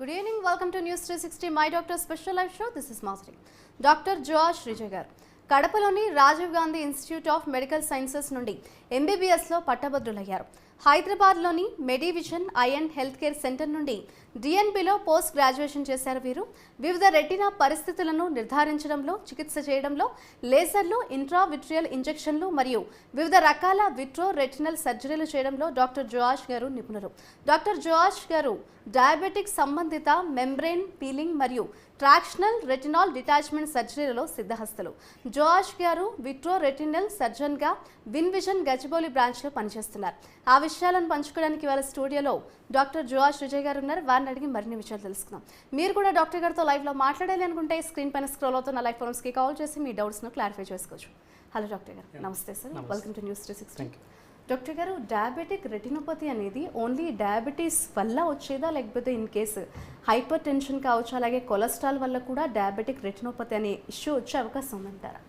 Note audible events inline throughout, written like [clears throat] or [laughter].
Good evening welcome to news three sixty my doctor special life show this is mastery doctor Josh Rijay గారు కడపలోని Rajiv Gandhi institute of medical sciences నుండి ఎంబీబీఎస్లో పట్టభద్రులయ్యారు. హైదరాబాద్లోని Medivision IN health care centre నుండి డిఎన్బిలో post graduation చేశారు వీరు. వివిధ రెటినా పరిస్థితులను నిర్ధారించడంలో చికిత్స చేయడంలో లేజర్లు ఇంట్రావిట్రియల్ ఇంజెక్షన్లు మరియు వివిధ రకాల విట్రో రెటినల్ సర్జరీలు చేయడంలో డాక్టర్ జోయాష్ గారు నిపుణులు. డాక్టర్ జోష్ గారు డయాబెటిక్ సంబంధిత మెంబ్రెయిన్ పీలింగ్ మరియు ట్రాక్షనల్ రెటినాల్ డిటాచ్మెంట్ సర్జరీలలో సిద్ధహస్తులు. జోష్ గారు విట్రో రెటినల్ సర్జన్గా విన్ విజన్ గచ్చిబౌలి బ్రాంచ్లో పనిచేస్తున్నారు. ఆ విషయాలను పంచుకోవడానికి వాళ్ళ స్టూడియోలో డాక్టర్ జోష్ విజయ్ గారు ఉన్నారు. వారిని అడిగి మరిన్ని విషయాలు తెలుసుకుందాం. మీరు కూడా డాక్టర్ గారితో లైవ్లో మాట్లాడాలి అనుకుంటే స్క్రీన్ పైన స్క్రోల్ అవుతున్న లైఫ్ ఫోన్స్కి కాల్ చేసి మీ డౌట్స్ను క్లారిఫై చేసుకోవచ్చు. హలో డాక్టర్ గారు. నమస్తే sir. Welcome to news three sixty. Thank you doctor గారు డయాబెటిక్ రెటినోపతి అనేది ఓన్లీ డయాబెటీస్ వల్ల వచ్చేదా లేకపోతే ఇన్ కేసు హైపర్ టెన్షన్ కావచ్చు అలాగే కొలెస్ట్రాల్ వల్ల కూడా డయాబెటిక్ రెటినోపతి అనే ఇష్యూ వచ్చే అవకాశం ఉందంటారా?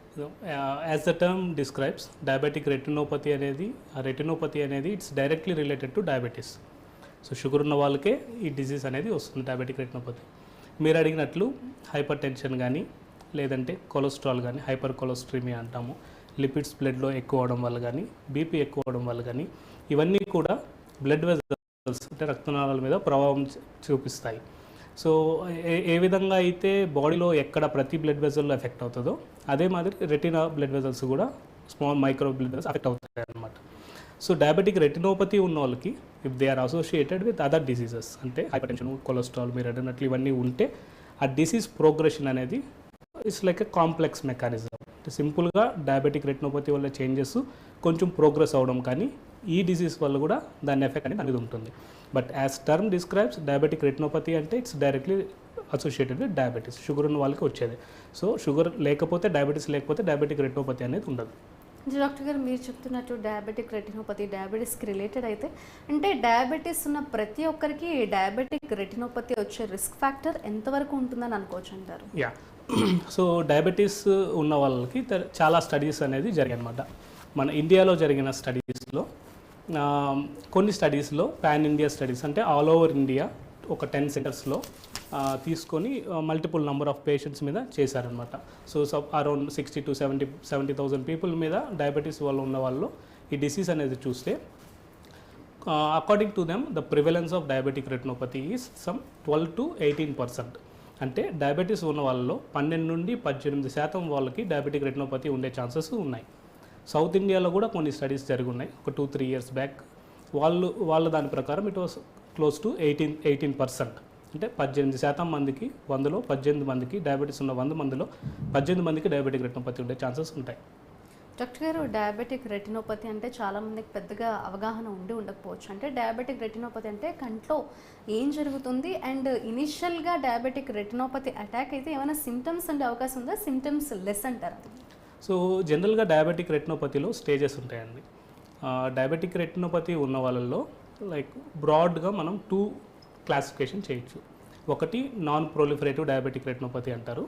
As the term describes diabetic retinopathy అనేది రెటినోపతి అనేది it's directly related to diabetes so sugar ఉన్న వాళ్ళకే ఈ డిసీజ్ అనేది వస్తుంది డయాబెటిక్ రెటినోపతి మీరు అడిగినట్లు హైపర్ టెన్షన్ కానీ లేదంటే కొలెస్ట్రాల్ కానీ హైపర్ కొలెస్ట్రీమియా అంటాము. లిపిడ్స్ బ్లడ్లో ఎక్కువ అవడం వల్ల కానీ బీపీ ఎక్కువ అవడం వల్ల కానీ ఇవన్నీ కూడా బ్లడ్ వెజల్స్ అంటే రక్తనాళాల మీద ప్రభావం చూపిస్తాయి. సో ఏ ఏ విధంగా అయితే బాడీలో ఎక్కడ ప్రతి బ్లడ్ వెజల్లో ఎఫెక్ట్ అవుతుందో అదే మాదిరి రెటినా బ్లడ్ వెజల్స్ కూడా small micro blood vessels effect అవుతాయి అన్నమాట. సో డయాబెటిక్ రెటినోపతి ఉన్న వాళ్ళకి if they are associated with other diseases అంటే హైపర్టెన్షన్ కొలెస్ట్రాల్ మీరు అడిగినట్లు ఇవన్నీ ఉంటే ఆ డిసీజ్ ప్రోగ్రెషన్ అనేది it's like a complex mechanism సింపుల్గా డయాబెటిక్ రెటినోపతి వల్ల చేంజెస్ కొంచెం ప్రోగ్రెస్ అవడం కానీ ఈ డిసీజ్ వల్ల కూడా దాని ఎఫెక్ట్ అనేది అనేది ఉంటుంది. But as term describes diabetic retinopathy అంటే it's directly associated with diabetes sugar ఉన్న వాళ్ళకి వచ్చేది. సో షుగర్ లేకపోతే డయాబెటీస్ లేకపోతే డయాబెటిక్ రెటినోపతి అనేది ఉండదు. డాక్టర్ గారు మీరు చెప్తున్నట్టు డయాబెటిక్ రెటినోపతి డయాబెటీస్కి రిలేటెడ్ అయితే అంటే డయాబెటీస్ ఉన్న ప్రతి ఒక్కరికి డయాబెటిక్ రెటినోపతి వచ్చే రిస్క్ ఫ్యాక్టర్ ఎంతవరకు ఉంటుందని అనుకోవచ్చు అంటారు యా [clears throat] సో డయాబెటీస్ ఉన్న వాళ్ళకి చాలా స్టడీస్ అనేది జరిగాయన్నమాట. మన ఇండియాలో జరిగిన స్టడీస్లో కొన్ని స్టడీస్లో పాన్ ఇండియా స్టడీస్ అంటే ఆల్ ఓవర్ ఇండియా ఒక టెన్ సెంటర్స్లో తీసుకొని మల్టిపుల్ నెంబర్ ఆఫ్ పేషెంట్స్ మీద చేశారనమాట so some around sixty to seventy seventy thousand people మీద డయాబెటీస్ వాళ్ళు ఉన్న వాళ్ళు ఈ డిసీజ్ అనేది చూస్తే according to them the prevalence of diabetic retinopathy is some twelve to eighteen percent అంటే డయాబెటీస్ ఉన్న వాళ్ళలో పన్నెండు నుండి పద్దెనిమిది శాతం వాళ్ళకి డయాబెటిక్ రెటినోపతి ఉండే ఛాన్సెస్ ఉన్నాయి. సౌత్ ఇండియాలో కూడా కొన్ని స్టడీస్ జరిగి ఉన్నాయి ఒక టూ త్రీ ఇయర్స్ బ్యాక్ వాళ్ళు వాళ్ళ దాని ప్రకారం it was close to eighteen eighteen percent. అంటే పద్దెనిమిది శాతం మందికి వందలో పద్దెనిమిది మందికి డయాబెటీస్ ఉన్న వంద మందిలో పద్దెనిమిది మందికి డయాబెటిక్ రెటినోపతి ఉండే ఛాన్సెస్ ఉంటాయి. డాక్టర్ గారు డయాబెటిక్ రెటినోపతి అంటే చాలామందికి పెద్దగా అవగాహన ఉండి ఉండకపోవచ్చు. అంటే డయాబెటిక్ రెటినోపతి అంటే కంట్లో ఏం జరుగుతుంది? అండ్ ఇనిషియల్గా డయాబెటిక్ రెటినోపతి అటాక్ అయితే ఏమైనా సిమ్టమ్స్ ఉండే అవకాశం ఉందా? సిమ్టమ్స్ లెస్ అంటారా? సో జనరల్గా డయాబెటిక్ రెటినోపతిలో స్టేజెస్ ఉంటాయండి. డయాబెటిక్ రెటినోపతి ఉన్న వాళ్ళల్లో లైక్ బ్రాడ్గా మనం టూ క్లాసిఫికేషన్ చేయొచ్చు. ఒకటి నాన్ ప్రొలిఫరేటివ్ డయాబెటిక్ రెటినోపతి అంటారు.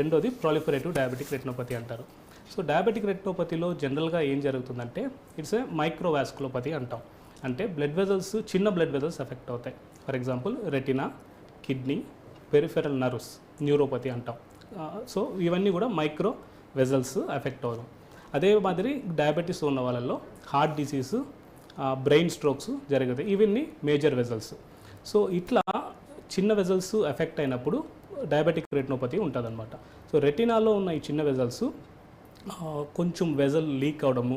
రెండోది ప్రొలిఫరేటివ్ డయాబెటిక్ రెటినోపతి అంటారు. సో డయాబెటిక్ రెటినోపతిలో జనరల్గా ఏం జరుగుతుందంటే ఇట్స్ ఏ మైక్రోవాస్కులోపతి అంటాం. అంటే బ్లడ్ వెజల్స్ చిన్న బ్లడ్ వెజల్స్ ఎఫెక్ట్ అవుతాయి. For example retina kidney peripheral nerves neuropathy అంటాం. సో ఇవన్నీ కూడా మైక్రో వెజల్స్ ఎఫెక్ట్ అవ్వడం అదే మాదిరి డయాబెటీస్ ఉన్న వాళ్ళల్లో హార్ట్ డిసీజ్ బ్రెయిన్ స్ట్రోక్స్ జరుగుతాయి. ఇవన్నీ మేజర్ వెజల్స్ సో ఇట్లా చిన్న వెజల్స్ ఎఫెక్ట్ అయినప్పుడు డయాబెటిక్ రెటినోపతి ఉంటుందన్నమాట. సో రెటినాలో ఉన్న ఈ చిన్న వెజల్స్ కొంచెం వెజల్ లీక్ అవడము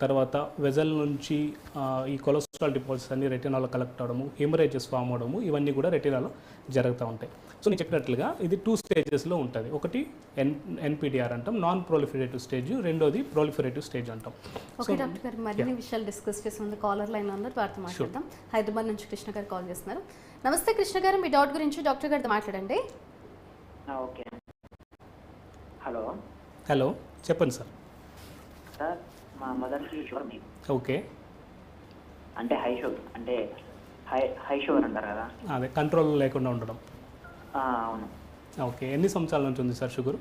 తర్వాత వెజల్ నుంచి ఆ, ఈ కొలెస్ట్రాల్ డిపాజిట్స్ అన్ని రెటినాలో కలెక్ట్ అవడము హెమరేజెస్ ఫామ్ అవడము ఇవన్నీ కూడా రెటినాలో జరుగుతూ ఉంటాయి. సో నేను చెప్పినట్లుగా ఇది టూ స్టేజెస్లో ఉంటుంది. ఒకటి ఎన్ ఎన్పిడిఆర్ అంటాం నాన్ ప్రొలిఫరేటివ్ స్టేజ్ రెండోది ప్రొలిఫరేటివ్ స్టేజ్ అంటాం. ఓకే డాక్టర్ గారు మరిన్ని విషయాలు డిస్కస్ చేసే కాలర్ లైన్ ఉన్నారు వారితో మాట్లాడదాం. హైదరాబాద్ నుంచి కృష్ణ గారు కాల్ చేస్తున్నారు. నమస్తే కృష్ణ గారు మీ డౌట్ గురించి డాక్టర్ గారితో మాట్లాడండి. ఓకే. హలో. హలో. చెప్పండి సార్. సార్ మా మదర్కి షుగర్ ఉంది. ఓకే. అంటే హై షుగర్ అంటే హై హై షుగర్ అంటారు కదా? అదే కంట్రోల్ లేకుండా ఉండడం. ఆ, అవును. ఓకే ఎన్ని సంవత్సరాల నుంచి ఉంది సార్ షుగర్?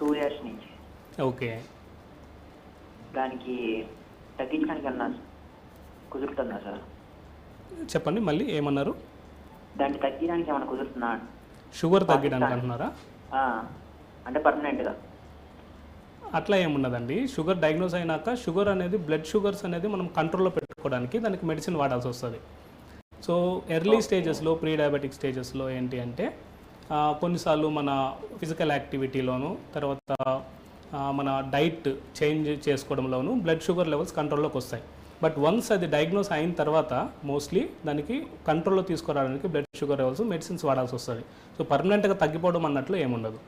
టూ ఇయర్స్ నుంచి. ఓకే. దానికి తగ్గించడానికి అన్నా కుదురుతుందా సార్? చెప్పండి మళ్ళీ ఏమన్నారు? దాన్ని తగ్గించడానికి ఏమైనా కుదురుతుందా? షుగర్ తగ్గడానికి అంటున్నారా? ఆ, అంటే పర్మనెంట్గా అట్లా ఏమున్నదండి షుగర్ డయాగ్నోస్ అయినాక షుగర్ అనేది బ్లడ్ షుగర్స్ అనేది మనం కంట్రోల్లో పెట్టుకోవడానికి దానికి మెడిసిన్ వాడాల్సి వస్తుంది. సో ఎర్లీ స్టేజెస్లో ప్రీ డయాబెటిక్ స్టేజెస్లో ఏంటి అంటే కొన్నిసార్లు మన ఫిజికల్ యాక్టివిటీలోను తర్వాత మన డైట్ చేంజ్ చేసుకోవడంలోను బ్లడ్ షుగర్ లెవెల్స్ కంట్రోల్లోకి వస్తాయి. బట్ వన్స్ అది డయాగ్నోస్ అయిన తర్వాత మోస్ట్లీ దానికి కంట్రోల్లో తీసుకురావడానికి బ్లడ్ షుగర్ లెవెల్స్ మెడిసిన్స్ వాడాల్సి వస్తుంది. సో పర్మనెంట్గా తగ్గిపోవడం అన్నట్లు ఏముండదు.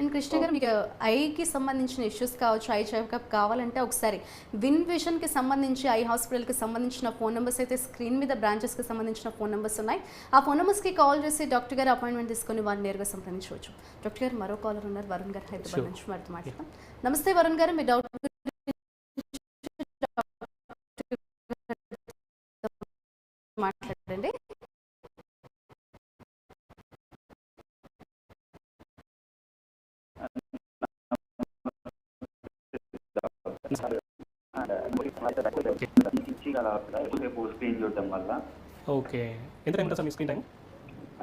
అండ్ కృష్ణ గారు మీకు ఐకి సంబంధించిన ఇష్యూస్ కావచ్చు ఐ చెకప్ కావాలంటే ఒకసారి విన్ విజన్కి సంబంధించి ఐ హాస్పిటల్కి సంబంధించిన ఫోన్ నెంబర్స్ అయితే స్క్రీన్ మీద బ్రాంచెస్కి సంబంధించిన ఫోన్ నెంబర్స్ ఉన్నాయి. ఆ ఫోన్ నెంబర్స్కి కాల్ చేసి డాక్టర్ గారు అపాయింట్మెంట్ తీసుకొని వారిని నేరుగా సంప్రదించవచ్చు. డాక్టర్ గారు మరో కాలర్ ఉన్నారు వరుణ్ గారు హైదరాబాద్. నుంచి వారితో మాట్లాడతాం నమస్తే వరుణ్ గారు మీ డౌట్ మాట్లాడండి. ఎక్కువసేపు స్క్రీన్ చూడటం వల్ల ఓకే. ఎంత టైం ఉంటుంది మీ screen time?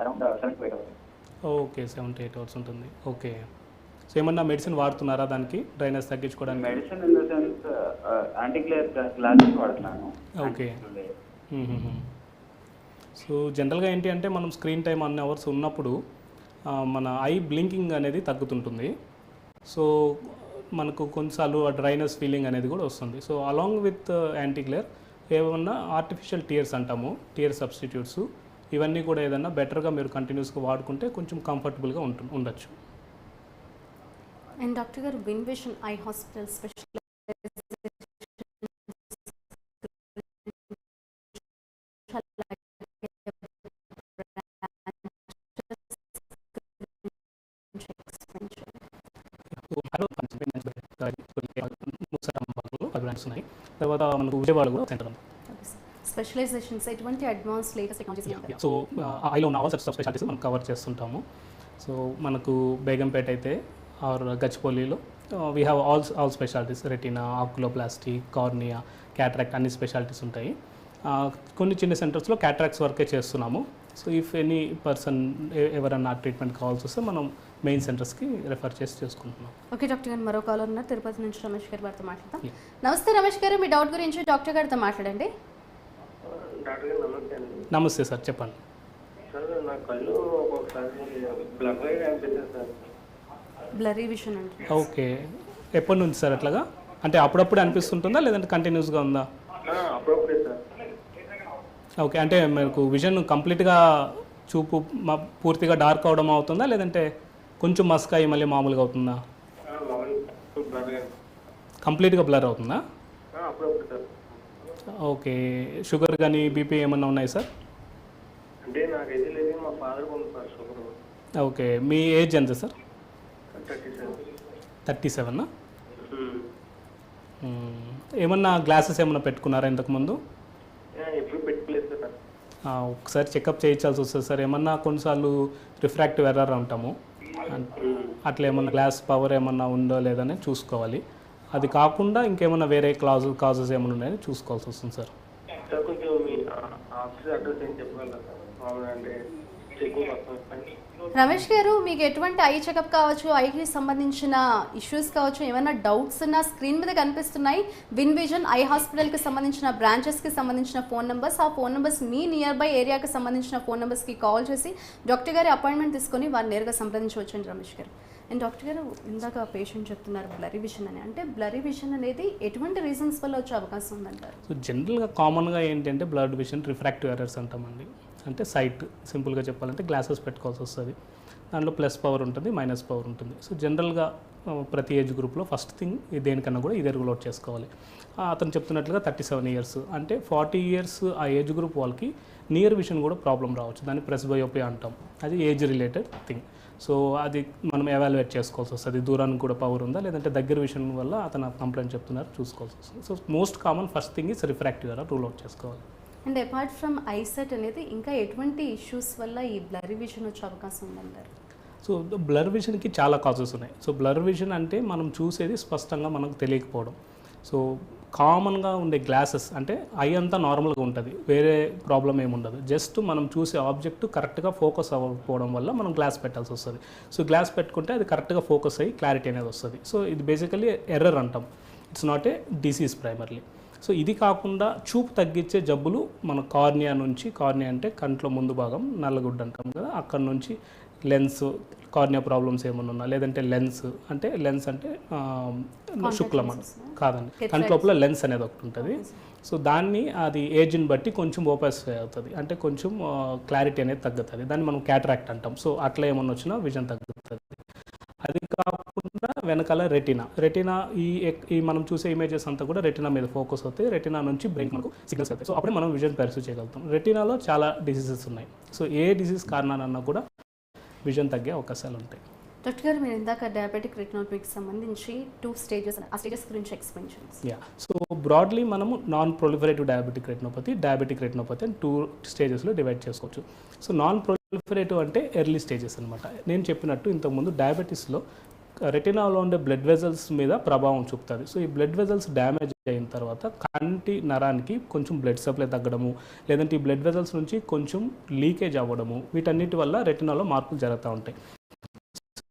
Around seven to eight okay seven to eight hours ఉంటుంది. ఓకే. సో ఏమన్నా మెడిసిన్ వాడుతున్నారా దానికి? డ్రైనెస్ తగ్గించుకోవడానికి? Medicine in the sense glasses వాడుతున్నాను. Okay. సో జనరల్గా ఏంటి అంటే మనం స్క్రీన్ టైం అన్ని అవర్స్ ఉన్నప్పుడు మన ఐ బ్లింకింగ్ అనేది తగ్గుతుంటుంది. సో మనకు కొన్నిసార్లు ఆ డ్రైనెస్ ఫీలింగ్ అనేది కూడా వస్తుంది. సో అలాంగ్ విత్ యాంటీక్లేర్ ఏమన్నా ఆర్టిఫిషియల్ టీయర్స్ అంటాము. టీయర్ సబ్స్టిట్యూట్స్ ఇవన్నీ కూడా ఏదన్నా బెటర్గా మీరు కంటిన్యూస్గా వాడుకుంటే కొంచెం కంఫర్టబుల్గా ఉంటు ఉండొచ్చు. అండ్ డాక్టర్ గారు Win Vision eye hospital special brands ఉన్నాయి తర్వాత మనకు విజయవాడ కూడా సెంటర్ ఉంది. స్పెషలైజేషన్స్ ఎటువంటి అడ్వాన్స్ లేటెస్ట్ టెక్నాలజీస్ సో ఐలో ఉన్న ఆల్ సెట్స్ ఆఫ్ స్పెషాలిటీస్ మనం కవర్ చేస్తుంటాము. సో మనకు బేగంపేట అయితే or గచ్చిపల్లిలో we have all all specialities retina oculoplasty cornea cataract అన్ని స్పెషాలిటీస్ ఉంటాయి. కొన్ని చిన్న సెంటర్స్లో క్యాట్రాక్ట్స్ వర్కే చేస్తున్నాము. సో ఇఫ్ ఎనీ పర్సన్ ఎవరన్నా ట్రీట్మెంట్ కావాల్సి వస్తే మనం మెయిన్ సెంటర్స్కి రెఫర్ చేసి చేసుకుంటున్నాం. ఓకే డాక్టర్ గారు మరో కాలర్ ఉన్నారు. తిరుపతి నుంచి రమేష్ గారు వారితో మాట్లాడతాం. నమస్తే రమేష్ గారు మీ డౌట్ గురించి డాక్టర్ గారితో మాట్లాడండి. డాక్టర్ గారు నమస్తే సార్ చెప్పండి. సార్ నా కళ్ళు ఒక్కొక్కసారి బ్లర్ అయ్యి అనిపిస్తుంది సార్. బ్లరీ విషన్ అంటే ఓకే. ఎప్పటి నుంచి సార్ అట్లాగా? అంటే అప్పుడప్పుడు అనిపిస్తుంటుందా లేదంటే కంటిన్యూస్గా ఉందా? అప్పుడప్పుడే సార్. ఓకే అంటే మీకు విజన్ కంప్లీట్గా చూపు పూర్తిగా డార్క్ అవడం అవుతుందా? లేదంటే కొంచెం మస్క్ అయ్యి మళ్ళీ మామూలుగా అవుతుందా? కంప్లీట్గా బ్లర్ అవుతుందా? ఓకే షుగర్ కానీ బీపీ ఏమన్నా ఉన్నాయి సార్? అంటే నాకైతే లేదు మా ఫాదర్ ఉంది సార్ షుగర్. ఓకే మీ ఏజ్ ఎంత sir? Thirty seven thirty seven? ఏమన్నా గ్లాసెస్ ఏమన్నా పెట్టుకున్నారా ఇంతకుముందు ఎప్పుడు పెట్టుకోలేదు సార్ ఆ, ఒకసారి చెకప్ చేయించాల్సి వస్తుంది సార్. ఏమన్నా కొన్నిసార్లు రిఫ్రాక్టివ్ ఎర్రర్ అంటాము. అట్లా ఏమన్నా గ్లాస్ పవర్ ఏమన్నా ఉందో లేదని చూసుకోవాలి. అది కాకుండా ఇంకేమన్నా వేరే క్లాజ్ కాజెస్ ఏమైనా ఉన్నాయని చూసుకోవాల్సి వస్తుంది సార్. కొంచెం మీ ఆఫీస్ అడ్రస్ ఏం చెప్పగలరా అంటే రమేష్ గారు మీకు ఎటువంటి ఐ చెకప్ కావచ్చు ఐకి సంబంధించిన ఇష్యూస్ కావచ్చు ఏమైనా డౌట్స్ ఉన్నా స్క్రీన్ మీద కనిపిస్తున్నాయి. విన్ విజన్ ఐ హాస్పిటల్కి సంబంధించిన బ్రాంచెస్కి సంబంధించిన ఫోన్ నెంబర్స్ ఆ ఫోన్ నెంబర్స్ మీ నియర్ బై ఏరియాకి సంబంధించిన ఫోన్ నెంబర్స్కి కాల్ చేసి డాక్టర్ గారి అపాయింట్మెంట్ తీసుకొని వారు నేరుగా సంప్రదించవచ్చు అండి రమేష్ గారు. అండ్ డాక్టర్ గారు ఇందాక పేషెంట్ చెప్తున్నారు బ్లరీ విషన్ అని. అంటే బ్లరీ విషన్ అనేది ఎటువంటి రీజన్స్ వల్ల వచ్చే అవకాశం ఉందంటారు? సో జనరల్గా కామన్గా ఏంటంటే బ్లడ్ విషన్ రిఫ్రాక్టివ్ ఎర్రర్స్ అంటామండి. అంటే సైట్ సింపుల్గా చెప్పాలంటే గ్లాసెస్ పెట్టుకోవాల్సి వస్తుంది. దాంట్లో ప్లస్ పవర్ ఉంటుంది మైనస్ పవర్ ఉంటుంది. సో జనరల్గా ప్రతి ఏజ్ గ్రూప్లో ఫస్ట్ థింగ్ దేనికన్నా కూడా ఇదే రూల్ అవుట్ చేసుకోవాలి. అతను చెప్తున్నట్లుగా థర్టీ సెవెన్ ఇయర్స్. అంటే ఫార్టీ ఇయర్స్ ఆ ఏజ్ గ్రూప్ వాళ్ళకి నియర్ విషన్ కూడా ప్రాబ్లం రావచ్చు. దాన్ని ప్రెస్బయోపియా అంటాం. అది ఏజ్ రిలేటెడ్ థింగ్. సో అది మనం ఎవాల్యుయేట్ చేసుకోవాల్సి వస్తుంది. దూరానికి కూడా పవర్ ఉందా? లేదంటే దగ్గర విషయం వల్ల అతను కంప్లైంట్ చెప్తున్నారు చూసుకోవాల్సి వస్తుంది. So most common first thing is refractive error rule out చేసుకోవాలి. అండ్ అపార్ట్ ఫ్రమ్ ఐసెట్ అనేది ఇంకా ఎటువంటి ఇష్యూస్ వల్ల ఈ బ్లరీ విషన్ వచ్చే అవకాశం ఉందంటారు? సో బ్లర్ విజన్కి చాలా కాజెస్ ఉన్నాయి. సో బ్లర్ విజన్ అంటే మనం చూసేది స్పష్టంగా మనకు తెలియకపోవడం. సో కామన్గా ఉండే గ్లాసెస్ అంటే ఐ అంతా నార్మల్గా ఉంటుంది. వేరే ప్రాబ్లం ఏమి ఉండదు. జస్ట్ మనం చూసే ఆబ్జెక్ట్ కరెక్ట్గా ఫోకస్ అవ్వకపోవడం వల్ల మనం గ్లాస్ పెట్టాల్సి వస్తుంది. సో గ్లాస్ పెట్టుకుంటే అది కరెక్ట్గా ఫోకస్ అయ్యి క్లారిటీ అనేది వస్తుంది. సో ఇది బేసికలీ ఎర్రర్ అంటాం. It's not a disease primarily. So ఇది కాకుండా చూపు తగ్గించే జబ్బులు మన కార్నియా నుంచి కార్నియా అంటే కంట్లో ముందు భాగం నల్లగుడ్డ అంటాం కదా అక్కడ నుంచి లెన్స్ కార్నియా ప్రాబ్లమ్స్ ఏమైనా ఉన్నా లేదంటే లెన్స్ అంటే లెన్స్ అంటే శుక్లం కాదండి. కంటి లోపల లెన్స్ అనేది ఒకటి ఉంటుంది. సో దాన్ని అది ఏజ్ని బట్టి కొంచెం ఓపెస్ అవుతుంది. అంటే కొంచెం క్లారిటీ అనేది తగ్గుతుంది. దాన్ని మనం క్యాటరాక్ట్ అంటాం. సో అట్లా ఏమన్నా వచ్చినా విజన్ తగ్గుతుంది. అది కాకుండా వెనకాల రెటినా. రెటినా ఈ ఈ మనం చూసే ఇమేజెస్ అంతా కూడా రెటినా మీద ఫోకస్ అవుతాయి. రెటినా నుంచి బ్రెయిన్ మనకు సిగ్నల్స్ అవుతాయి సో అప్పుడే మనం విజన్ పర్సూ చేయగలుగుతాం. రెటినాలో చాలా డిసీజెస్ ఉన్నాయి. సో ఏ డిసీజ్ కారణాలన్నా కూడా విజన్ తగ్గే అవకాశాలు ఉంటాయి. డాక్టర్ గారు మీరు ఇందాక డయాబెటిక్ రెటినోపతికి సంబంధించి టూ స్టేజెస్ ఆ స్టేజెస్ గురించి ఎక్స్ప్లెయిన్ చేయండి. యా సో బ్రాడ్లీ మనము non proliferative diabetic retinopathy diabetic retinopathy అని టూ స్టేజెస్లో డివైడ్ చేసుకోవచ్చు. సో నాన్ ప్రొలిఫరేటివ్ అంటే ఎర్లీ స్టేజెస్ అనమాట నేను చెప్పినట్టు ఇంతకుముందు డయాబెటీస్లో రెటినాలో ఉండే బ్లడ్ వెజల్స్ మీద ప్రభావం చూపుతుంది. సో ఈ బ్లడ్ వెజల్స్ డ్యామేజ్ అయిన తర్వాత కంటి నరానికి కొంచెం బ్లడ్ సప్లై తగ్గడము లేదంటే ఈ బ్లడ్ వెజల్స్ నుంచి కొంచెం లీకేజ్ అవ్వడము వీటన్నిటి వల్ల రెటినాలో మార్పులు జరుగుతూ ఉంటాయి.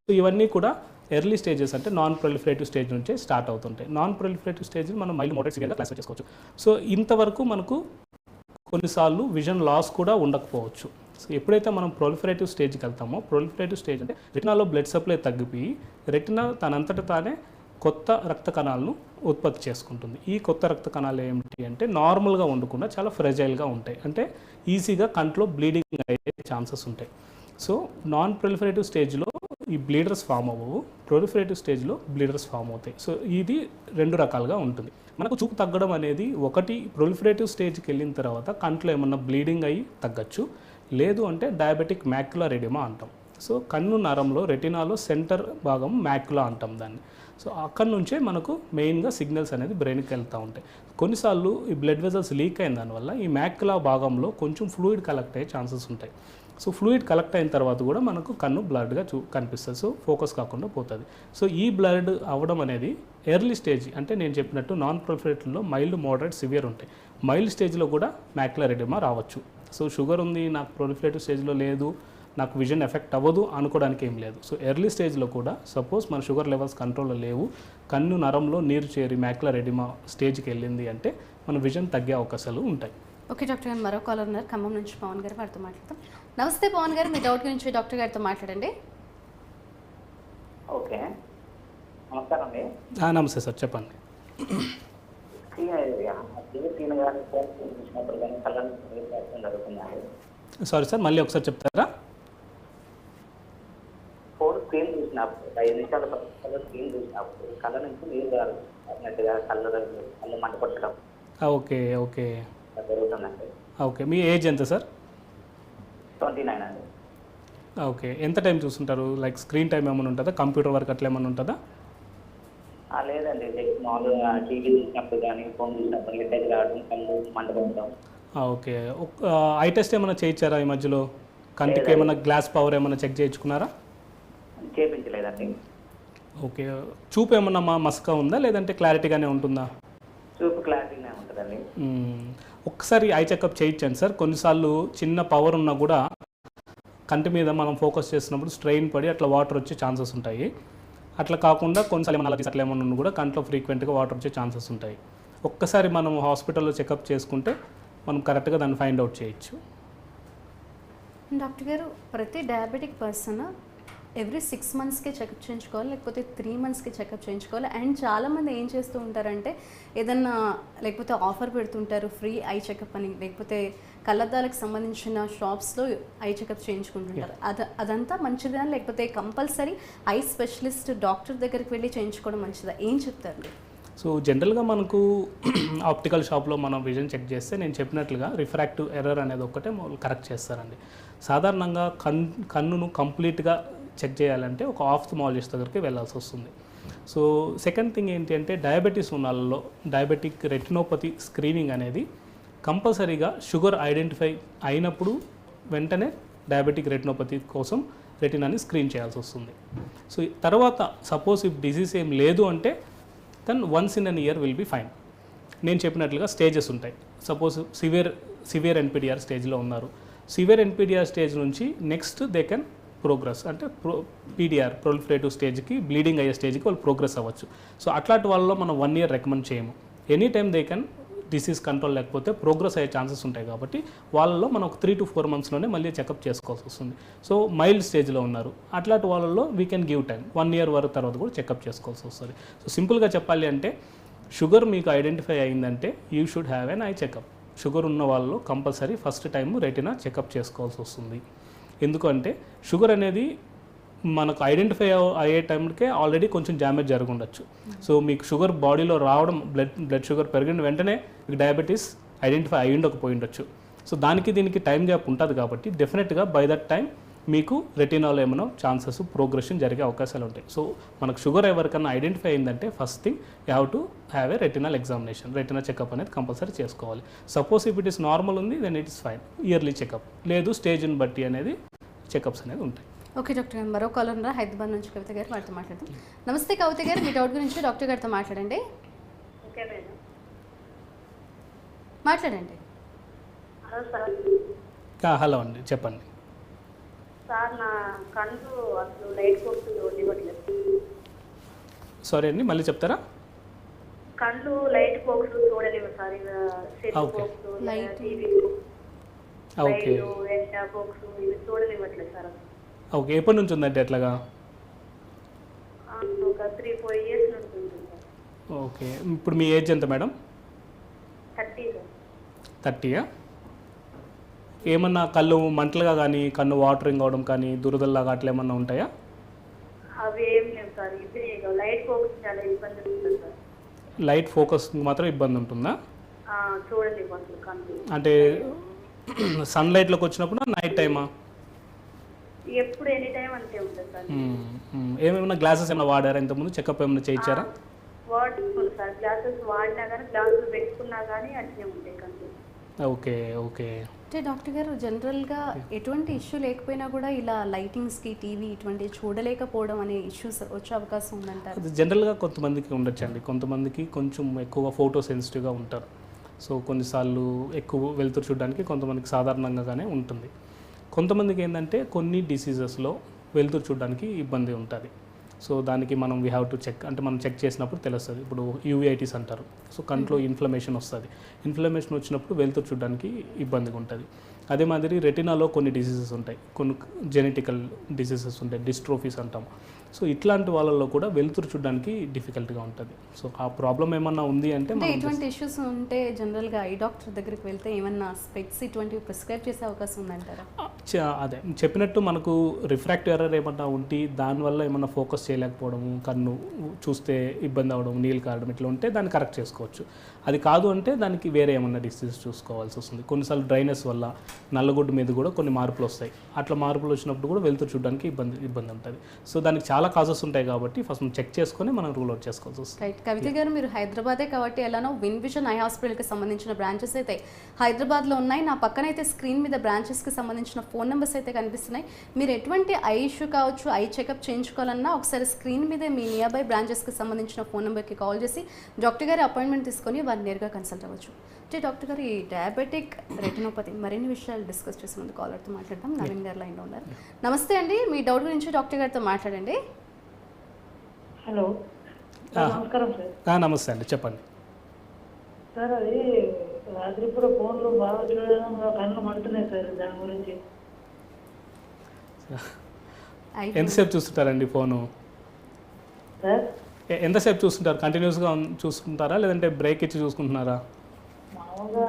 సో ఇవన్నీ కూడా ఎర్లీ స్టేజెస్ అంటే నాన్ ప్రొలిఫరేటివ్ స్టేజ్ నుంచే స్టార్ట్ అవుతుంటాయి. నాన్ ప్రొలిఫరేటివ్ స్టేజ్ మనం మైల్ మోడరేట్ సివియర్గా క్లాసిఫై చేసుకోవచ్చు. సో ఇంతవరకు మనకు కొన్నిసార్లు విజన్ లాస్ కూడా ఉండకపోవచ్చు. సో ఎప్పుడైతే మనం ప్రొలిఫరేటివ్ స్టేజ్కి వెళ్తామో ప్రొలిఫరేటివ్ స్టేజ్ అంటే రెటినాలో బ్లడ్ సప్లై తగ్గిపోయి రెటినా తనంతట తానే కొత్త రక్త కణాలను ఉత్పత్తి చేసుకుంటుంది. ఈ కొత్త రక్త కణాలు ఏమిటి అంటే నార్మల్గా ఉండకుండా చాలా ఫ్రెజైల్గా ఉంటాయి. అంటే ఈజీగా కంట్లో బ్లీడింగ్ అయ్యే ఛాన్సెస్ ఉంటాయి. సో నాన్ ప్రొలిఫరేటివ్ స్టేజ్లో ఈ బ్లీడర్స్ ఫామ్ అవ్వవు. ప్రొలిఫరేటివ్ స్టేజ్లో బ్లీడర్స్ ఫామ్ అవుతాయి. సో ఇది రెండు రకాలుగా ఉంటుంది. మనకు చూపు తగ్గడం అనేది ఒకటి ప్రొలిఫరేటివ్ స్టేజ్కి వెళ్ళిన తర్వాత కంట్లో ఏమన్నా బ్లీడింగ్ అయ్యి తగ్గచ్చు. లేదు అంటే డయాబెటిక్ మ్యాక్యులర్ ఎడిమా అంటాం. సో కన్ను నరంలో రెటినాలో సెంటర్ భాగం మ్యాక్యులా అంటాం దాన్ని. సో అక్కడ నుంచే మనకు మెయిన్గా సిగ్నల్స్ అనేది బ్రెయిన్కి వెళ్తూ ఉంటాయి. కొన్నిసార్లు ఈ బ్లడ్ వెజల్స్ లీక్ అయిన దానివల్ల ఈ మ్యాక్యులా భాగంలో కొంచెం ఫ్లూయిడ్ కలెక్ట్ అయ్యే ఛాన్సెస్ ఉంటాయి. సో ఫ్లూయిడ్ కలెక్ట్ అయిన తర్వాత కూడా మనకు కన్ను బ్లడ్గా చూ కనిపిస్తుంది. సో ఫోకస్ కాకుండా పోతుంది. సో ఈ బ్లడ్ అవ్వడం అనేది ఎర్లీ స్టేజ్ అంటే నేను చెప్పినట్టు నాన్ ప్రొఫరేట్లో మైల్డ్ మోడరేట్ సివియర్ ఉంటాయి. మైల్డ్ స్టేజ్లో కూడా మ్యాక్యులర్ ఎడిమా రావచ్చు. సో షుగర్ ఉంది నాకు ప్రొలిఫరేటివ్ స్టేజ్లో లేదు నాకు విజన్ ఎఫెక్ట్ అవ్వదు అనుకోవడానికి ఏం లేదు. సో ఎర్లీ స్టేజ్లో కూడా సపోజ్ మన షుగర్ లెవెల్స్ కంట్రోల్లో లేవు కన్ను నరంలో నీరు చేరి మ్యాక్యులర్ ఎడిమా స్టేజ్కి వెళ్ళింది అంటే మన విజన్ తగ్గే అవకాశాలు ఉంటాయి. ఓకే డాక్టర్ గారు మరో కాలర్ ఉన్నారు ఖమ్మం నుంచి పవన్ గారు వారితో మాట్లాడతాం నమస్తే పవన్ గారు మీ డౌట్ గురించి డాక్టర్ గారితో మాట్లాడండి. ఓకే. నమస్కారం అండి. ఆ, నమస్తే సార్ చెప్పండి. [clears throat] సారీ సార్ మళ్ళీ ఒకసారి చెప్తారా ఫోన్ స్క్రీన్ చూసినప్పుడు ఐదు నిమిషాల స్క్రీన్ చూసినప్పుడు కళ్ళ నుంచి నీరు కారినట్టుగా కళ్ళ కళ్ళు మంట కొట్టడం ఓకే ఓకే జరుగుతుందండి ఓకే మీ ఏజ్ ఎంత సార్ ట్వంటీ నైన్ అండి ఓకే ఎంత టైం చూస్తుంటారు? లైక్ స్క్రీన్ టైం ఏమైనా ఉంటుందా? కంప్యూటర్ వర్క్ అట్లా ఏమైనా ఉంటుందా? లేదండి. జస్ట్ మామూలుగా టీవీ చూసినప్పుడు కానీ ఫోన్ చూసినప్పుడు లిటేజ్ రావడం కళ్ళు మంట కొట్టడం ఆ, ఓకే. ఐ టెస్ట్ ఏమైనా చేయించారా ఈ మధ్యలో? కంటికి ఏమైనా గ్లాస్ పవర్ ఏమైనా చెక్ చేయించుకున్నారా? చేపించలేదండి ఓకే. చూపు ఏమన్నా మా మస్కా ఉందా? లేదంటే క్లారిటీగానే ఉంటుందా? చూపు క్లారిటీనే ఉంటుందండి. మ్మ్. ఒక్కసారి ఐ చెకప్ చేయించండి సార్. కొన్నిసార్లు చిన్న పవర్ ఉన్నా కూడా కంటి మీద మనం ఫోకస్ చేసినప్పుడు స్ట్రెయిన్ పడి అట్లా వాటర్ వచ్చే ఛాన్సెస్ ఉంటాయి. అట్లా కాకుండా కొన్నిసార్లు ఏమైనా అట్లా ఏమైనా ఉన్నా కూడా కంట్లో ఫ్రీక్వెంట్గా వాటర్ వచ్చే ఛాన్సెస్ ఉంటాయి. ఒక్కసారి మనం హాస్పిటల్లో చెకప్ చేసుకుంటే మనం కరెక్ట్గా దాన్ని ఫైండ్ అవుట్ చేయొచ్చు. డాక్టర్ గారు ప్రతి డయాబెటిక్ పర్సన్ ఎవ్రీ సిక్స్ మంత్స్కి చెకప్ చేయించుకోవాలి లేకపోతే త్రీ మంత్స్కి చెకప్ చేయించుకోవాలి. అండ్ చాలామంది ఏం చేస్తూ ఉంటారంటే ఏదన్నా లేకపోతే ఆఫర్ పెడుతుంటారు ఫ్రీ ఐ చెకప్ అని లేకపోతే కళ్ళద్దాలకు సంబంధించిన షాప్స్లో ఐ చెకప్ చేయించుకుంటుంటారు. అద అదంతా మంచిదా లేకపోతే కంపల్సరీ ఐ స్పెషలిస్ట్ డాక్టర్ దగ్గరికి వెళ్ళి చేయించుకోవడం మంచిదా? ఏం చెప్తారు? సో జనరల్గా మనకు [clears throat] ఆప్టికల్ షాప్లో మనం విజన్ చెక్ చేస్తే నేను చెప్పినట్లుగా రిఫ్రాక్టివ్ ఎర్రర్ అనేది ఒక్కటే కరెక్ట్ చేస్తారండి. సాధారణంగా కన్ కన్నును కంప్లీట్గా చెక్ చేయాలంటే ఒక ఆఫ్థమాలజిస్ట్ దగ్గరికి వెళ్ళాల్సి వస్తుంది. సో సెకండ్ థింగ్ ఏంటి అంటే డయాబెటీస్ ఉన్న వాళ్ళలో డయాబెటిక్ రెటినోపతి స్క్రీనింగ్ అనేది కంపల్సరీగా షుగర్ ఐడెంటిఫై అయినప్పుడు వెంటనే డయాబెటిక్ రెటినోపతి కోసం రెటినాని స్క్రీన్ చేయాల్సి వస్తుంది. సో తర్వాత సపోజ్ ఇఫ్ డిసీజ్ ఏం లేదు అంటే then once in an year will be fine. నేను చెప్పినట్లుగా స్టేజెస్ ఉంటాయి. సపోజ్ సివియర్ సివియర్ ఎన్పిడిఆర్ స్టేజ్లో ఉన్నారు. సివియర్ ఎన్పిడిఆర్ స్టేజ్ నుంచి నెక్స్ట్ దే కెన్ ప్రోగ్రెస్. అంటే ప్రో పీడిఆర్ ప్రొలిఫరేటివ్ స్టేజ్కి బ్లీడింగ్ అయ్యే స్టేజ్కి వాళ్ళు ప్రోగ్రెస్ అవ్వచ్చు. సో అట్లాంటి వాళ్ళలో మనం వన్ ఇయర్ రికమెండ్ చేయము. Any time they can disease control లేకపోతే ప్రోగ్రెస్ అయ్యే ఛాన్సెస్ ఉంటాయి కాబట్టి వాళ్ళలో మనం ఒక త్రీ టు ఫోర్ మంత్స్లోనే మళ్ళీ చెకప్ చేసుకోవాల్సి వస్తుంది. సో మైల్డ్ స్టేజ్లో ఉన్నారు. అట్లాంటి వాళ్ళలో we can give time one year వరకు తర్వాత కూడా చెకప్ చేసుకోవాల్సి వస్తుంది. సో సింపుల్గా చెప్పాలి అంటే షుగర్ మీకు ఐడెంటిఫై అయిందంటే you should have an eye checkup sugar ఉన్న వాళ్ళలో compulsory first time retina checkup చేసుకోవాల్సి వస్తుంది. ఎందుకంటే షుగర్ అనేది మనకు ఐడెంటిఫై అయ్యే టైంకే ఆల్రెడీ కొంచెం డ్యామేజ్ జరిగి ఉండొచ్చు సో మీకు షుగర్ బాడీలో రావడం బ్లడ్ బ్లడ్ షుగర్ పెరిగిన వెంటనే మీకు డయాబెటీస్ ఐడెంటిఫై అయి ఉండకపోయి ఉండొచ్చు సో దానికి దీనికి టైం గ్యాప్ ఉంటుంది కాబట్టి డెఫినెట్గా బై దట్ టైం మీకు రెటినాలో ఏమైనా ఛాన్సెస్ ప్రోగ్రెషన్ జరిగే అవకాశాలు ఉంటాయి. సో మనకు షుగర్ ఎవరికన్నా ఐడెంటిఫై అయిందంటే first thing you have to have a retinal examination retina checkup అనేది కంపల్సరీ చేసుకోవాలి. Suppose if it is normal ఉంది then it is fine yearly checkup లేదు స్టేజ్ని బట్టి అనేది చెకప్స్ అనేది ఉంటాయి. ఓకే డాక్టర్ గారు మరో కాలర్ ఉన్నారు హైదరాబాద్ నుంచి కవిత గారు వారితో మాట్లాడదాం. నమస్తే కవిత గారు మీ డౌట్ గురించి డాక్టర్ గారితో మాట్లాడండి. Okay madam. మాట్లాడండి. Hello sir. ఆ, హలో అండి చెప్పండి. సార్ నా కళ్ళు అసలు లైట్ సారీ అండి మళ్ళీ చెప్తారా? కళ్ళు లైట్ చూడలేము సార్ ఇక సెల్ ఓకే. టీవీ ఎండ ఇవి సార్. ఓకే ఎప్పటి నుంచి ఉందంటే ఎట్లాగా ఆ, ఒక త్రీ ఫోర్ ఇయర్స్ నుంచి ఓకే ఇప్పుడు మీ ఏజ్ ఎంత మేడం? థర్టీ థర్టీయా ఏమన్నా కళ్ళు మంటలుగా కానీ కన్ను వాటరింగ్ అవడం కానీ దురదల్లాగా అట్లా ఏమన్నా ఉంటాయా? అవి ఏం లేవు సార్ ఇదే ఇక. లైట్ పోక్స్ చాలా ఇబ్బంది ఉంటుంది సార్. లైట్ ఫోకస్ మాత్రం ఇబ్బంది ఉంటుందా? కళ్ళు అంటే సన్లైట్లోకి వచ్చినప్పుడు నైట్ టైమా ఎప్పుడు ఎనీ టైం అంతే ఉంటుంది సార్. ఏమేమైనా గ్లాసెస్ ఏమైనా వాడారా? ఇంతకుముందు చెకప్ ఏమైనా చేయించారా? వాడుతుంది సార్. గ్లాసెస్ వాడినా కానీ గ్లాసులు పెట్టుకున్నా కానీ అట్లే ఉంటాయి. Okay okay. అంటే డాక్టర్ గారు జనరల్గా ఎటువంటి ఇష్యూ లేకపోయినా కూడా ఇలా లైటింగ్స్కి టీవీ ఇటువంటి చూడలేకపోవడం అనే ఇష్యూస్ వచ్చే అవకాశం ఉందంటారు? అది జనరల్గా కొంతమందికి ఉండొచ్చండి. కొంతమందికి కొంచెం ఎక్కువగా ఫోటో సెన్సిటివ్గా ఉంటారు. సో కొన్నిసార్లు ఎక్కువ వెళ్తురు చూడడానికి కొంతమందికి సాధారణంగానే ఉంటుంది. కొంతమందికి ఏంటంటే కొన్ని డిసీజెస్లో వెళ్తురు చూడడానికి ఇబ్బంది ఉంటుంది. సో దానికి మనం వీ హ్యావ్ టు చెక్ అంటే మనం చెక్ చేసినప్పుడు తెలుస్తుంది. ఇప్పుడు యూవైటీస్ అంటారు. సో కంట్లో ఇన్ఫ్లమేషన్ వస్తుంది. ఇన్ఫ్లమేషన్ వచ్చినప్పుడు వెళ్తురు చూడడానికి ఇబ్బందిగా ఉంటుంది అదే మాదిరి రెటినాలో కొన్ని డిసీజెస్ ఉంటాయి. కొన్ని జెనెటికల్ డిసీజెస్ ఉంటాయి. డిస్ట్రోఫీస్ అంటాం. సో ఇట్లాంటి వాళ్ళల్లో కూడా వెలుతురు చూడడానికి డిఫికల్ట్గా ఉంటుంది. సో ఆ ప్రాబ్లం ఏమన్నా ఉంది అంటే ఇటువంటి ఇష్యూస్ ఉంటే జనరల్గా ఐ డాక్టర్ దగ్గరికి వెళ్తే ఏమన్నా స్పెక్స్ ఇటువంటివి ప్రిస్క్రైబ్ చేసే అవకాశం ఉందంటారా? అదే. చెప్పినట్టు మనకు రిఫ్రాక్టివ్ ఎర్రర్ ఏమన్నా ఉంటే దానివల్ల ఏమన్నా ఫోకస్ చేయలేకపోవడము కన్ను చూస్తే ఇబ్బంది అవడం నీళ్ళు కారడం ఇట్లా ఉంటే దాన్ని కరెక్ట్ చేసుకోవచ్చు. అది కాదు అంటే దానికి వేరే ఏమన్నా డిసీజ్ చూసుకోవాల్సి వస్తుంది. కొన్నిసార్లు డ్రైనెస్ వల్ల నల్లగొడ్డు మీద కూడా కొన్ని మార్పులు వస్తాయి. అట్లా మార్పులు వచ్చినప్పుడు కూడా వెళ్తూ చూడడానికి ఇబ్బంది ఇబ్బంది ఉంటుంది. సో దానికి చాలా కాజెస్ ఉంటాయి కాబట్టి ఫస్ట్ మనం చెక్ చేసుకొని మనం రూల్ అవుట్ చేసుకోవాల్సి వస్తుంది. రైట్ కవిత గారు మీరు హైదరాబాదే కాబట్టి ఎలానో విన్ విజన్ ఐ హాస్పిటల్కి సంబంధించిన బ్రాంచెస్ అయితే హైదరాబాద్లో ఉన్నాయి. నా పక్కన అయితే స్క్రీన్ మీద బ్రాంచెస్కి సంబంధించిన ఫోన్ నెంబర్స్ అయితే కనిపిస్తున్నాయి. మీరు ఎటువంటి ఐ ఇష్యూ కావచ్చు ఐ చెకప్ చేయించుకోవాలన్నా ఒకసారి స్క్రీన్ మీద మీ నియర్ బై బ్రాంచెస్కి సంబంధించిన ఫోన్ నెంబర్కి కాల్ చేసి డాక్టర్ గారి అపాయింట్మెంట్ తీసుకొని వారిని నేరుగా కన్సల్ట్ అవ్వచ్చు. అంటే డాక్టర్ గారు ఈ డయాబెటిక్ రెటినోపతి మరిన్ని విషయాలు డిస్కస్ చేసే ముందు కాలర్తో మాట్లాడదాం. నవీన్ గారు లైన్లో ఉన్నారు. నమస్తే అండి. మీ డౌట్ గురించి డాక్టర్ గారితో మాట్లాడండి. హలో. నమస్కారం సార్. నమస్తే అండి. చెప్పండి. సార్ అది రాత్రిపూట ఫోన్లు బాగా చూడడం కళ్ళు మండుతున్నాయి సార్ దాని గురించి. ఎంతసేపు చూస్తుంటారండి ఫోను? ఎంతసేపు చూస్తుంటారు? కంటిన్యూస్గా చూస్తుంటారా? లేదంటే బ్రేక్ ఇచ్చి చూసుకుంటున్నారా? మామూలుగా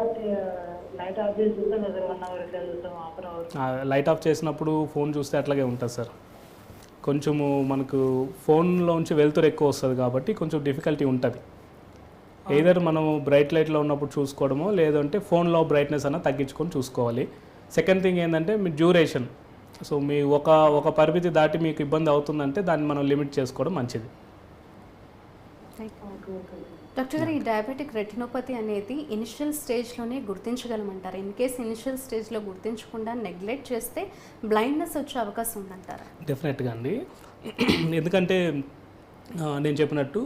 లైట్ ఆఫ్ చేసి చూస్తాం కదా సార్ వన్ అవర్ ఇట్లా చూస్తాం హాఫ్ అన్ అవర్. ఆ, లైట్ ఆఫ్ చేసినప్పుడు ఫోన్ చూస్తే అట్లాగే ఉంటుంది సార్. కొంచెము మనకు ఫోన్లోంచి వెలుతురు ఎక్కువ వస్తుంది కాబట్టి కొంచెం డిఫికల్టీ ఉంటుంది. ఏదర్ మనము బ్రైట్ లైట్లో ఉన్నప్పుడు చూసుకోవడమో లేదంటే ఫోన్లో బ్రైట్నెస్ అన్న తగ్గించుకొని చూసుకోవాలి. సెకండ్ థింగ్ ఏంటంటే మీ డ్యూరేషన్. సో మీ ఒక ఒక పరిమితి దాటి మీకు ఇబ్బంది అవుతుందంటే దాన్ని మనం లిమిట్ చేసుకోవడం మంచిది. డాక్టర్ గారు ఈ డయాబెటిక్ రెటినోపతి అనేది ఇనిషియల్ స్టేజ్లోనే గుర్తించగలమంటారు? ఇన్ కేస్ ఇనిషియల్ స్టేజ్లో గుర్తించకుండా నెగ్లెక్ట్ చేస్తే బ్లైండ్నెస్ వచ్చే అవకాశం ఉందంటారా? డెఫినెట్గా అండి. ఎందుకంటే నేను చెప్పినట్టు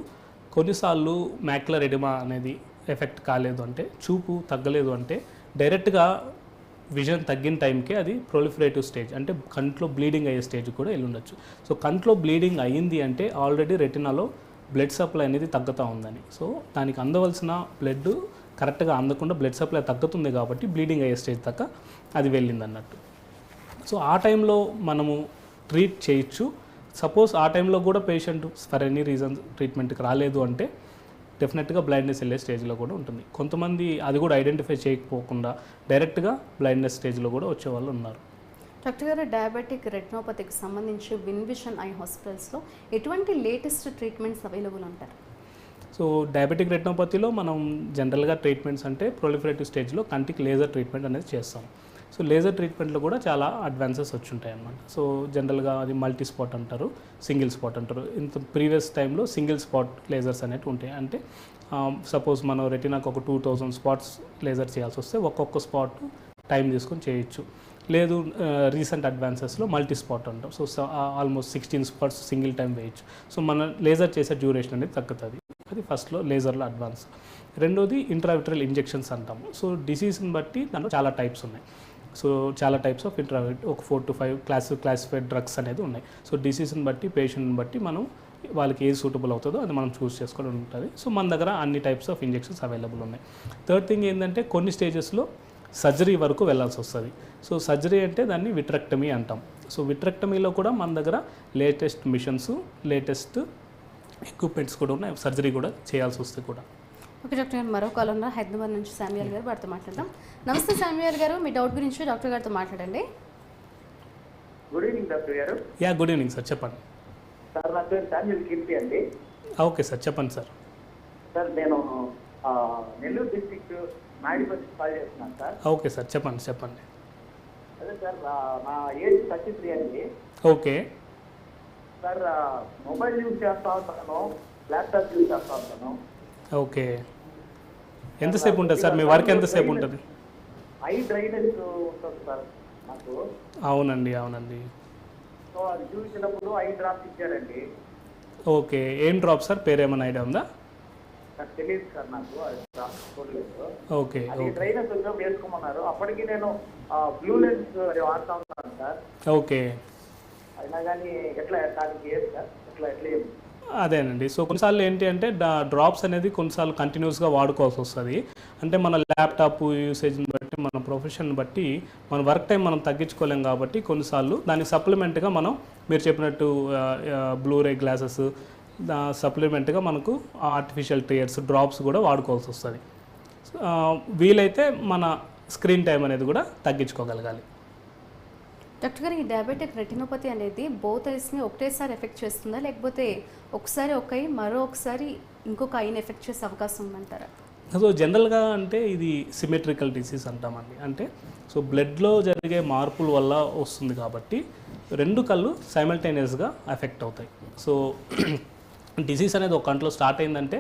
కొన్నిసార్లు మ్యాక్యులర్ ఎడిమా అనేది ఎఫెక్ట్ కాలేదు అంటే చూపు తగ్గలేదు అంటే డైరెక్ట్గా విజన్ తగ్గిన టైంకే అది ప్రొలిఫరేటివ్ స్టేజ్ అంటే కంట్లో బ్లీడింగ్ అయ్యే స్టేజ్ కూడా వెళ్ళి ఉండొచ్చు సో కంట్లో బ్లీడింగ్ అయ్యింది అంటే ఆల్రెడీ రెటినాలో బ్లడ్ సప్లై అనేది తగ్గుతూ ఉందని. సో దానికి అందవలసిన బ్లడ్ కరెక్ట్గా అందకుండా బ్లడ్ సప్లై తగ్గుతుంది కాబట్టి బ్లీడింగ్ అయ్యే స్టేజ్ దాకా అది వెళ్ళింది అన్నట్టు సో ఆ టైంలో మనము ట్రీట్ చేయొచ్చు. సపోజ్ ఆ టైంలో కూడా పేషెంట్ ఫర్ ఎనీ రీజన్ ట్రీట్మెంట్కి రాలేదు అంటే డెఫినెట్గా బ్లైండ్నెస్ వెళ్ళే స్టేజ్లో కూడా ఉంటుంది. కొంతమంది అది కూడా ఐడెంటిఫై చేయకపోకుండా డైరెక్ట్గా బ్లైండ్నెస్ స్టేజ్లో కూడా వచ్చే వాళ్ళు ఉన్నారు. డాక్టర్ గారు డయాబెటిక్ రెటినోపతికి సంబంధించి విన్విషన్ ఐ హాస్పిటల్స్లో ఎటువంటి లేటెస్ట్ ట్రీట్మెంట్స్ అవైలబుల్ ఉంటారు? సో డయాబెటిక్ రెటినోపతిలో మనం జనరల్గా ట్రీట్మెంట్స్ అంటే ప్రొలిఫరేటివ్ స్టేజ్లో కంటికి లేజర్ ట్రీట్మెంట్ అనేది చేస్తాం. సో లేజర్ ట్రీట్మెంట్లో కూడా చాలా అడ్వాన్సెస్ వచ్చింటాయి అన్నమాట సో జనరల్గా అది మల్టీ స్పాట్ అంటారు సింగిల్ స్పాట్ అంటారు. ఇంత ప్రీవియస్ టైంలో సింగిల్ స్పాట్ లేజర్స్ అనేవి ఉంటాయి. అంటే సపోజ్ మనం రెటినాకు ఒక టూ థౌజండ్ స్పాట్స్ లేజర్ చేయాల్సి వస్తే ఒక్కొక్క స్పాట్ టైం తీసుకొని చేయొచ్చు. లేదు రీసెంట్ అడ్వాన్సెస్లో మల్టీ స్పాట్ అంటాం. So almost sixteen spots single time వేయచ్చు. సో మన లేజర్ చేసే డ్యూరేషన్ అనేది తగ్గుతుంది. అది ఫస్ట్లో లేజర్లో అడ్వాన్స్ రెండోది ఇంట్రావిట్రల్ ఇంజెక్షన్స్ అంటాం. సో డిసీజ్ని బట్టి దాంట్లో చాలా టైప్స్ ఉన్నాయి. సో చాలా టైప్స్ ఆఫ్ ఇంట్రావిట్ ఒక four to five class classified drugs అనేది ఉన్నాయి. సో డిసీజ్ని బట్టి పేషెంట్ని బట్టి మనం వాళ్ళకి ఏది సూటబుల్ అవుతుందో అది మనం చూస్ చేసుకోవడం ఉంటుంది. సో మన దగ్గర అన్ని టైప్స్ ఆఫ్ ఇంజెక్షన్స్ అవైలబుల్ ఉన్నాయి. థర్డ్ థింగ్ ఏంటంటే కొన్ని స్టేజెస్లో సర్జరీ వరకు వెళ్ళాల్సి వస్తుంది. సో సర్జరీ అంటే దాన్ని విట్రక్టమీ అంటాం. సో విట్రక్టమీలో కూడా మన దగ్గర లేటెస్ట్ మిషన్స్ లేటెస్ట్ ఎక్విప్మెంట్స్ కూడా ఉన్నాయి. సర్జరీ కూడా చేయాల్సి వస్తే కూడా. ఓకే డాక్టర్ గారు మరో కాల్ ఉన్నారు. హైదరాబాద్ నుంచి శామ్యుయల్ గారు వారితో మాట్లాడదాం. నమస్తే శామ్యుయల్ గారు మీ డౌట్ గురించి డాక్టర్ గారితో మాట్లాడండి. గుడ్ ఈవినింగ్ డాక్టర్ గారు. యా గుడ్ ఈవినింగ్ సార్ చెప్పండి. సార్ నా పేరు శామ్యుల్ కీర్తి అండి. ఓకే సార్ చెప్పండి సార్. సార్ నేను ఆ, నెల్లూరు డిస్టిక్ నాయుడుపల్లి కాల్ చేస్తున్నాను సార్. ఓకే సార్ చెప్పండి చెప్పండి. అదే సార్ నా ఏజ్ థర్టీ త్రీ అండి. ఓకే. సార్ మొబైల్ యూజ్ చేస్తా ఉంటాను ల్యాప్టాప్ యూజ్ చేస్తా ఉంటాను. ఓకే. ఎంతసేపు ఉంటుంది సార్? మీ వర్క్ ఎంతసేపు ఉంటుంది? ఐ డ్రైనెస్ ఉంటుంది సార్ నాకు అవునండి అవునండి. సో అది చూసినప్పుడు ఐ డ్రాప్ ఇచ్చారండి. ఓకే. ఏం డ్రాప్ సార్? పేరు ఏమైనా ఐడియా ఉందా? నాకు తెలియదు సార్ నాకు ఓకే డ్రైనెస్ వచ్చినప్పుడు వేసుకోమన్నారు. అప్పటికి నేను బ్లూ లెన్స్ వాడుతా ఉన్నాను సార్. ఓకే. అయినా కానీ ఎట్లా దానికి ఏది సార్? ఎట్లా ఎట్లా? అదేనండి. సో కొన్నిసార్లు ఏంటి అంటే డ్రాప్స్ అనేది కొన్నిసార్లు కంటిన్యూస్గా వాడుకోవాల్సి వస్తుంది. అంటే మన ల్యాప్టాప్ యూసేజ్ని బట్టి మన ప్రొఫెషన్ బట్టి మన వర్క్ టైం మనం తగ్గించుకోలేం కాబట్టి కొన్నిసార్లు దానికి సప్లిమెంట్గా మనం మీరు చెప్పినట్టు బ్లూరే గ్లాసెస్ సప్లిమెంట్గా మనకు ఆర్టిఫిషియల్ టీయర్స్ డ్రాప్స్ కూడా వాడుకోవాల్సి వస్తుంది. వీలైతే మన స్క్రీన్ టైం అనేది కూడా తగ్గించుకోగలగాలి. డాక్టర్ గారు ఈ డయాబెటిక్ రెటినోపతి అనేది బోత్ ఐస్ని ఒకటేసారి ఎఫెక్ట్ చేస్తుందా? లేకపోతే ఒకసారి ఒక మరో ఒకసారి ఇంకొక ఐని ఎఫెక్ట్ చేసే అవకాశం ఉందంటారా? సో జనరల్గా అంటే ఇది సిమెట్రికల్ డిసీజ్ అంటామండి. అంటే సో బ్లడ్లో జరిగే మార్పుల వల్ల వస్తుంది కాబట్టి రెండు కళ్ళు సైమల్టేనియస్గా ఎఫెక్ట్ అవుతాయి. సో డిసీజ్ అనేది ఒక కంట్లో స్టార్ట్ అయిందంటే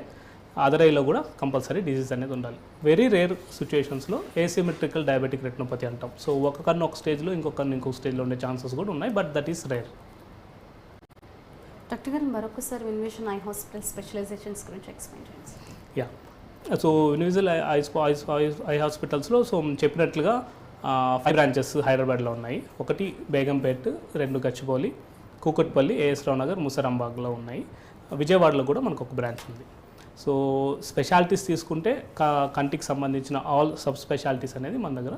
అదర్ ఐలో కూడా కంపల్సరీ డిసీజ్ అనేది ఉండాలి. వెరీ రేర్ సిచ్యువేషన్స్లో ఏసిమెట్రికల్ డయాబెటిక్ రెటినోపతి అంటాం. సో ఒక కన్ను ఒక స్టేజ్లో ఇంకొక కన్ను ఇంకొక స్టేజ్లో ఉండే ఛాన్సెస్ కూడా ఉన్నాయి but that is rare doctor గారు మరొకసారి Win Vision Eye Hospital specialisations గురించి ఎక్స్ప్లెయిన్ చేయండి. Yeah so individual eye eye హాస్పిటల్స్లో సో చెప్పినట్లుగా ఫైవ్ బ్రాంచెస్ హైదరాబాద్లో ఉన్నాయి. ఒకటి బేగంపేట్ రెండు గచ్చిబౌలి కూకట్పల్లి ఏఎస్ రావు నగర్ ముసరాంబాగ్లో ఉన్నాయి. విజయవాడలో కూడా మనకు ఒక బ్రాంచ్ ఉంది. సో స్పెషాలిటీస్ తీసుకుంటే కంటికి సంబంధించిన ఆల్ సబ్ స్పెషాలిటీస్ అనేది మన దగ్గర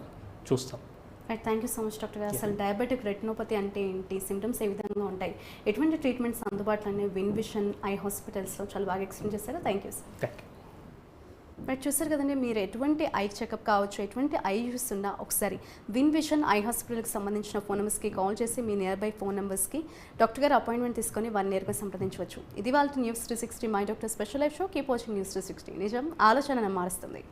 చూస్తాం. Right thank you so much doctor గారు. అసలు డయాబెటిక్ రెటినోపతి అంటే ఏంటి? సిమ్టమ్స్ ఏ విధంగా ఉంటాయి? ఎటువంటి ట్రీట్మెంట్స్ అందుబాటులో ఉన్నాయి? విన్ విషన్ ఐ హాస్పిటల్స్లో చాలా బాగా ఎక్స్ప్లెయిన్ చేశారు. Thank you sir thank you right చూసారు కదండి మీరు ఎటువంటి ఐ చెకప్ కావచ్చు ఎటువంటి ఐ యూస్ ఉన్నా ఒకసారి విన్ విషన్ ఐ హాస్పిటల్కి సంబంధించిన ఫోన్ నెంబర్స్కి కాల్ చేసి మీ నియర్ బై ఫోన్ నెంబర్స్కి డాక్టర్ గారు అపాయింట్మెంట్ తీసుకొని వన్ ఇయర్గా సంప్రదించవచ్చు. ఇది వాళ్ళ News three sixty my doctor special life show keep watching News three sixty నిజం ఆలోచన మారుస్తుంది.